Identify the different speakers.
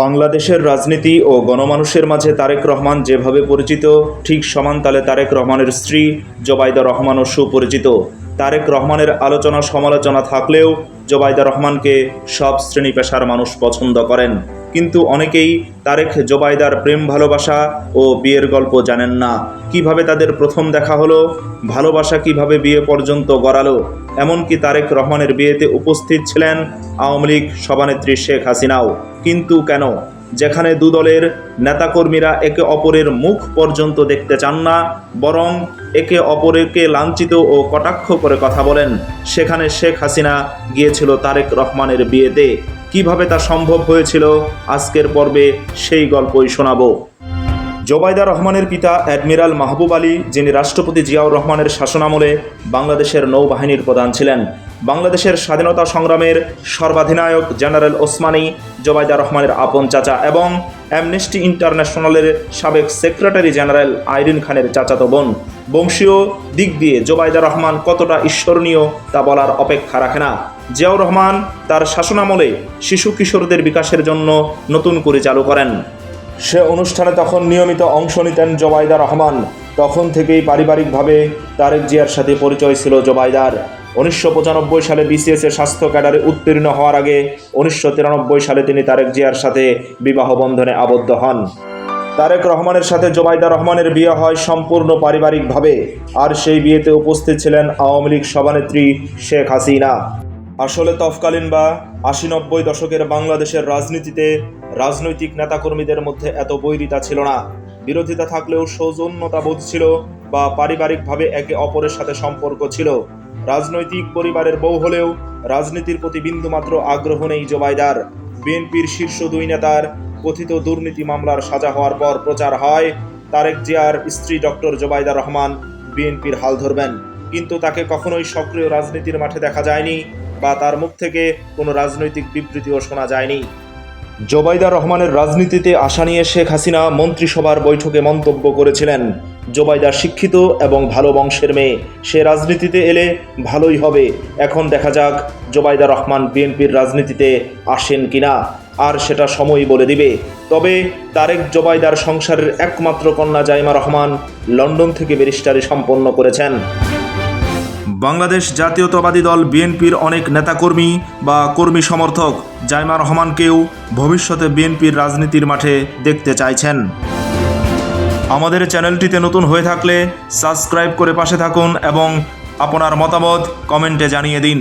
Speaker 1: বাংলাদেশের রাজনীতি ও গণমানুষের মাঝে তারেক রহমান যেভাবে পরিচিত, ঠিক সমান তালে তারেক রহমানের স্ত্রী জবাইদা রহমানও সুপরিচিত। তারেক রহমানের আলোচনা সমালোচনা থাকলেও জোবাইদা রহমানকে সব শ্রেণি পেশার মানুষ পছন্দ করেন। কিন্তু অনেকেই তারেক জোবাইদার প্রেম ভালোবাসা ও বিয়ের গল্প জানেন না। কীভাবে তাদের প্রথম দেখা হলো? ভালোবাসা কীভাবে বিয়ে পর্যন্ত গড়ালো? এমনকি তারেক রহমানের বিয়েতে উপস্থিত ছিলেন আওয়ামী লীগ সভানেত্রী শেখ হাসিনাও। কিন্তু কেন? যেখানে দুদলের নেতাকর্মীরা একে অপরের মুখ পর্যন্ত দেখতে চান না, বরং একে অপরকে লাঞ্ছিত ও কটাক্ষ করে কথা বলেন। সেখানে শেখ হাসিনা গিয়েছিল তারেক রহমানের বিয়েতে। কীভাবে তা সম্ভব হয়েছিল, আজকের পর্বে সেই গল্পই শোনাবো। জোবাইদা রহমানের পিতা অ্যাডমিরাল মাহবুব আলী, যিনি রাষ্ট্রপতি জিয়াউর রহমানের শাসনামলে বাংলাদেশের নৌবাহিনীর প্রধান ছিলেন বাংলাদেশের স্বাধীনতা সংগ্রামের সর্বাধিনায়ক জেনারেল ওসমানী জোবাইদা রহমানের আপন চাচা এবং অ্যামনেস্টি ইন্টারন্যাশনালের সাবেক সেক্রেটারি জেনারেল আইরিন খানের চাচাতো বোন। বংশীয় দিক দিয়ে জোবাইদা রহমান কতটা ঈশ্বরনীয় তা বলার অপেক্ষা রাখে না। জিয়াউর রহমান তার শাসনামলে শিশু কিশোরদের বিকাশের জন্য নতুন করে চালু করেন। সে অনুষ্ঠানে তখন নিয়মিত অংশ নিতেন জোবাইদা রহমান। তখন থেকেই পারিবারিকভাবে তারেক জিয়ার সাথে পরিচয় ছিল জোবাইদার। উনিশশো পঁচানব্বই সালে বিসিএস এর স্বাস্থ্য ক্যাডারে উত্তীর্ণ হওয়ার আগে উনিশশো তিরানব্বই সালে তিনি তারেক জিয়ার সাথে বিবাহ বন্ধনে আবদ্ধ হন। তারেক রহমানের সাথে জোবাইদা রহমানের বিয়ে হয় সম্পূর্ণ পারিবারিকভাবে, আর সেই বিয়েতে উপস্থিত ছিলেন আওয়ামী লীগ সভানেত্রী শেখ হাসিনা। আসলে তৎকালীন বা আশি নব্বই দশকের বাংলাদেশের রাজনীতিতে রাজনৈতিক নেতাকর্মীদের মধ্যে এত বৈরিতা ছিল না। বিরোধিতা থাকলেও সৌজন্যতা বোধ ছিল বা পারিবারিকভাবে একে অপরের সাথে সম্পর্ক ছিল। রাজনৈতিক পরিবারের বউ হলেও রাজনীতির প্রতি বিন্দুমাত্র আগ্রহ নেই জোবাইদার। বিএনপির শীর্ষ দুই নেতার কথিত দুর্নীতি মামলার সাজা হওয়ার পর প্রচার হয়। তারেক জিয়ার স্ত্রী ডক্টর জোবাইদা রহমান বিএনপির হাল ধরবেন। কিন্তু তাকে কখনোই সক্রিয় রাজনীতির মাঠে দেখা যায়নি বা তার মুখ থেকে কোনো রাজনৈতিক বিবৃতিও শোনা যায়নি। জোবাইদা রহমানের রাজনীতিতে আসা নিয়ে শেখ হাসিনা মন্ত্রিসভার বৈঠকে মন্তব্য করেছিলেন। জোবাইদা শিক্ষিত এবং ভালো বংশের মেয়ে। সে রাজনীতিতে এলে ভালোই হবে। এখন দেখা যাক জোবাইদা রহমান বিএনপির রাজনীতিতে আসেন কিনা। আর সেটা সময় বলে দিবে। তবে তারেক জোবাইদার সংসারের একমাত্র কন্যা জাইমা রহমান লন্ডন থেকে ব্যারিস্টারি সম্পন্ন করেছেন। বাংলাদেশ জাতীয়তাবাদী দল বিএনপির অনেক নেতাকর্মী বা কর্মী সমর্থক জাইমা রহমানকেও ভবিষ্যতে বিএনপির রাজনীতির মাঠে দেখতে চাইছেন। আমাদের চ্যানেলটিতে নতুন হয়ে থাকলে সাবস্ক্রাইব করে পাশে থাকুন এবং আপনার মতামত কমেন্টে জানিয়ে দিন।